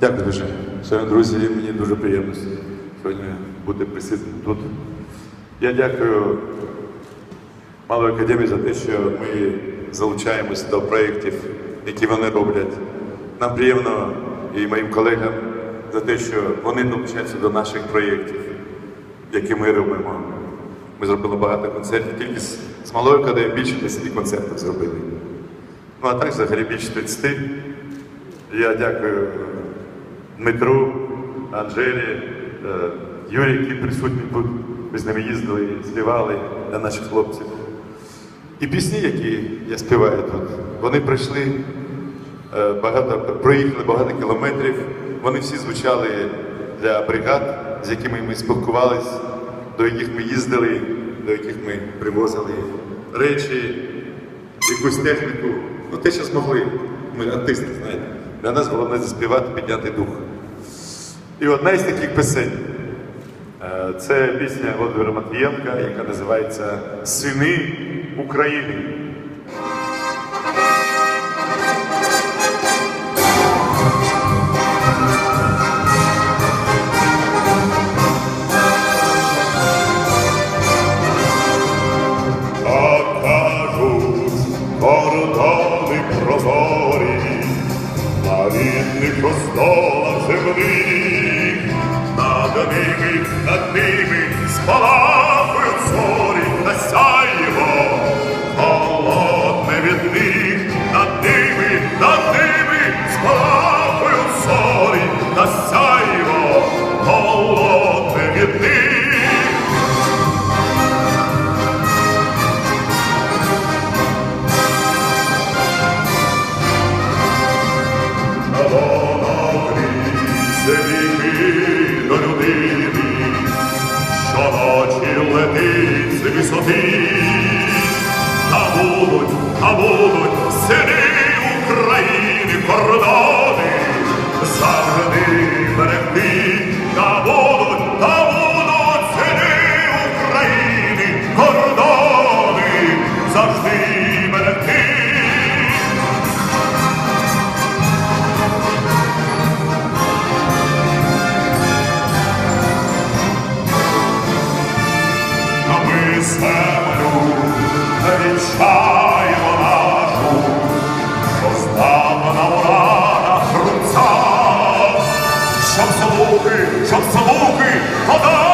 Дякую дуже. Шановні друзі, мені дуже приємно сьогодні бути присутнім тут. Я дякую Малої академії за те, що ми залучаємось до проєктів, які вони роблять. Нам приємно і моїм колегам за те, що вони долучаються до наших проєктів, які ми робимо. Ми зробили багато концертів, тільки з, з малою академією більше 10 концертів зробили. Ну а так взагалі більше 30. Я дякую Дмитру, Анжелі, е, Юрі, які присутні тут. Ми з ними їздили, співали для наших хлопців. І пісні, які я співаю тут, вони пройшли е, багато, проїхали багато кілометрів. Вони всі звучали для бригад, з якими ми спілкувались, до яких ми їздили, до яких ми привозили речі, якусь техніку. Ну, те, що змогли. Ми артисти, знаєте. Для нас головне заспівати, підняти дух. І одна із таких пісень е, це пісня Володимира Матвієнка, яка називається Сини України. Кордони прозорі, на рідних просторах земних, над ними, над ними спалахують зорі висоти, та будуть, та будуть сини України кордони, завжди берегти, та будуть, та будуть сини України кордони, завжди берегти. Землю навічаємо нашу, що здавна на уранах руця, щоб слухи, щоб слухи, вода